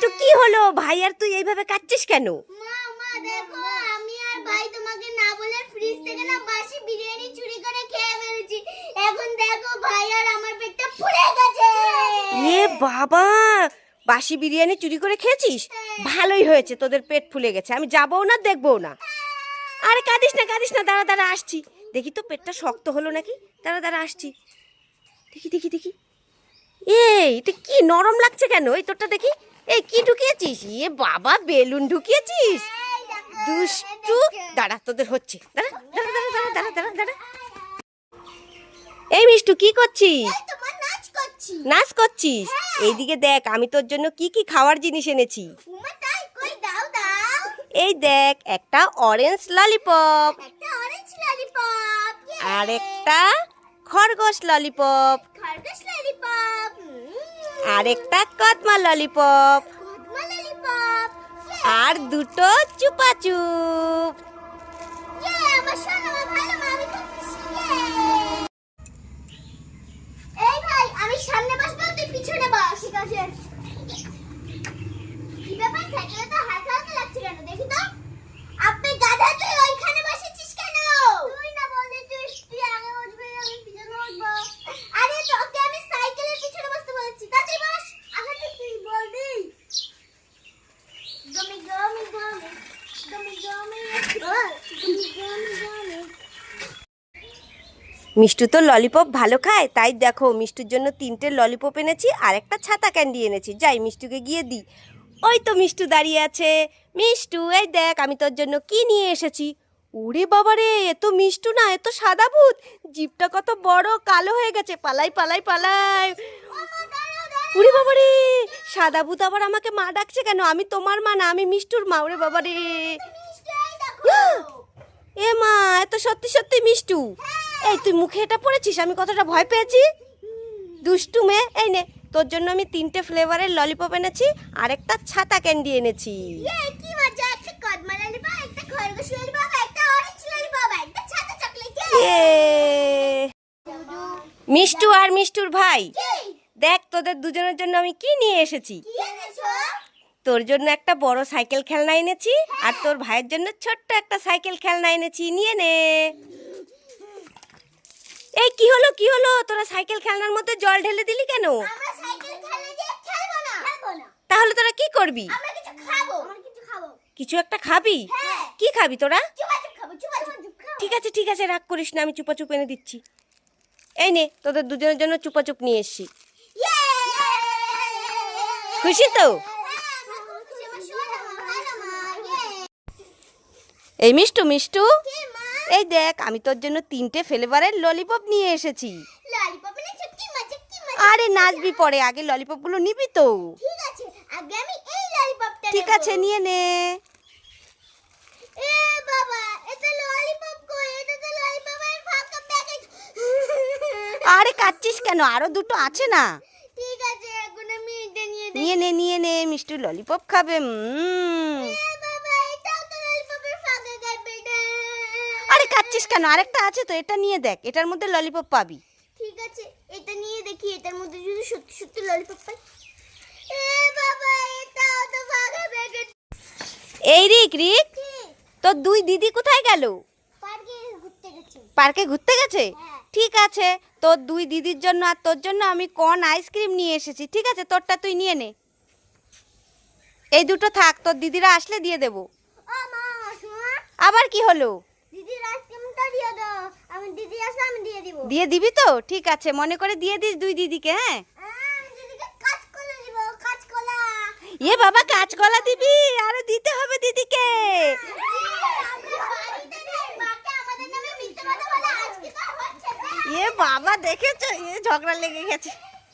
মিষ্টু কি হলো? ভাই আর তুই এইভাবে কাচ্ছিস কেন? মা মা দেখো আমি আর ভাই তোমাকে না বলে ফ্রিজ থেকে না বাসি বিরিয়ানি চুরি করে খেয়ে ফেলেছি। এখন দেখো ভাই আর আমার পেটটা ফুলে গেছে। এ বাবা বাসি বিরিয়ানি চুরি করে খেয়েছিস? ভালোই হয়েছে তোদের পেট ফুলে গেছে আমি যাবও না দেখবও না। আরে কাঁদিস না কাঁদিস না দাঁড়া দাঁড়া আসছি। দেখি তো পেটটা শক্ত হলো নাকি? দাঁড়া দাঁড়া আসছি। দেখি দেখি দেখি। এই এটা কি নরম লাগছে কেন? এই তোরটা দেখি। এই কি ঢুকিয়েছিস? এ বাবা বেলুন ঢুকিয়েছিস? দুষ্টু। দাঁড়া তোদের হচ্ছে। দাঁড়া দাঁড়া দাঁড়া দাঁড়া দাঁড়া দাঁড়া এই মিষ্টু কি করছিস? নাচ করছিস? এইদিকে দেখ আমি তোর জন্য কি কি খাওয়ার জিনিস এনেছি। এই দেখ একটা অরেঞ্জ ললিপপ আর একটা খরগোশ ললিপপ খরগোশ ললিপপ আর একটা কদমা ললিপপ। ইয়ে। আর দুটো চুপাচুপ। ইয়ে, ইয়ে। সামনে বসবো তুই পিছনে কি ব্যাপার তো মিষ্টু তো ললিপপ ভালো খায় তাই দেখো মিষ্টুর জন্য তিনটে ললিপপ এনেছি আর একটা ছাতা ক্যান্ডি এনেছি। যাই মিষ্টুকে গিয়ে দিই। ওই তো মিষ্টু দাঁড়িয়ে আছে। মিষ্টু এই দেখ আমি তোর জন্য কি নিয়ে এসেছি? ওরে বাবা রে এ তো মিষ্টু না এ তো সাদা ভূত। জিপটা কত বড় কালো হয়ে গেছে। পালাই পালাই পালাই। উরে বাবা রে সাদা ভূত আবার আমাকে মা ডাকছে কেন? আমি তোমার মা না আমি মিষ্টুর মা ওরে বাবা রে। এ মা এত সত্যি সত্যি মিষ্টু। এই তুই মুখে এটা পড়েছিস? আমি কতটা ভয় পেয়েছি। দুষ্টু মেয়ে এই নে তোর জন্য আমি তিনটে ফ্লেভারের ললিপপ এনেছি আর একটা ছাতা ক্যান্ডি এনেছি। ইয়ে এ মিষ্টু আর মিষ্টুর ভাই দেখ তোদের দুজনের জন্য আমি কি নিয়ে এসেছি। তোর জন্য একটা বড় সাইকেল খেলনা এনেছি আর তোর ভাইয়ের জন্য ছোট্ট একটা সাইকেল খেলনা এনেছি নিয়ে নে। এই কি হলো কি হলো? তোরা সাইকেল খেলনার মধ্যে জল ঢেলে দিলি কেন? আমরা সাইকেল খেলে দিয়ে খেলব না। খেলব না। তাহলে তোরা কি করবি? কিছু খাব। আমরা কিছু খাব। কিছু একটা খাবি? হ্যাঁ। কি খাবি তোরা? ঠিক আছে ঠিক আছে রাগ করিস না আমি চুপা চুপ এনে দিচ্ছি। এই নে তোদের দুজনের জন্য চুপা চুপ নিয়ে এসছি। ইয়ে! খুশি তো? এই মিষ্টু মিষ্টু? এই দেখ আমি তোর জন্য তিনটে ফ্লেভারের ললিপপ নিয়ে এসেছি। আরে নাচবি পরে আগে ললিপপগুলো নিবি তো। ঠিক আছে আগে আমি এই ললিপপটা ঠিক আছে নিয়ে নে। এ বাবা এটা ললিপপ কই? এটা তো ললিপপের ফাঁকা প্যাকেট আরে কাচ্ছিস কেন? আরও দুটো আছে না। ঠিক আছে এখন আমি এটা নিয়ে নিয়ে নে নিয়ে নে মিষ্টু ললিপপ খাবে উম। আরে কাচ্ছিস কেন? আরেকটা আছে তো এটা নিয়ে দেখ। এটার মধ্যে ললিপপ পাবি। ঠিক আছে এটা নিয়ে দেখি এটার মধ্যে যদি সত্যি সত্যি ললিপপ পাই। এই রিক রিক তোর দুই দিদি কোথায় গেল? পার্কে ঘুরতে গেছে। পার্কে ঘুরতে গেছে? হ্যাঁ। ঠিক আছে তোর দুই দিদির জন্য আর তোর জন্য আমি কর্ন আইসক্রিম নিয়ে এসেছি। ঠিক আছে তোরটা তুই নিয়ে নে। এই দুটো থাক তোর দিদিরা আসলে দিয়ে দেব। আবার কি হলো? দিদির আইসক্রিমটা দিয়ে দাও। আমি দিদি আসলে আমি দিয়ে দিব। দিয়ে দিবি তো? ঠিক আছে মনে করে দিয়ে দিস দুই দিদিকে হ্যাঁ? এ বাবা কাঁচকলা দিবি? আরে দিতে হবে দিদিকে। এ বাবা দেখেছ? এ ঝগড়া লেগে গেছে।